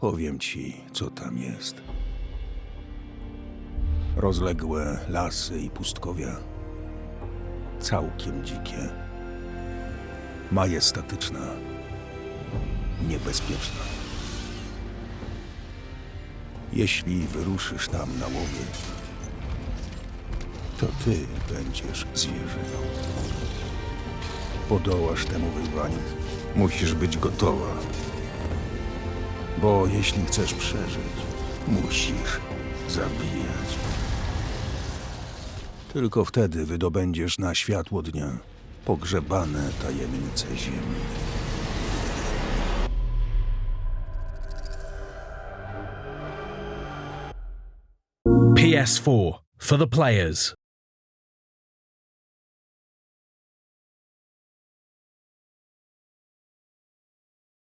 Powiem ci, co tam jest. Rozległe lasy i pustkowia. Całkiem dzikie. Majestatyczna. Niebezpieczna. Jeśli wyruszysz tam na łowy, to ty będziesz zwierzyną. Podołasz temu wyzwaniu. Musisz być gotowa. Bo jeśli chcesz przeżyć, musisz zabijać. Tylko wtedy wydobędziesz na światło dnia pogrzebane tajemnice Ziemi. PS4 for the players.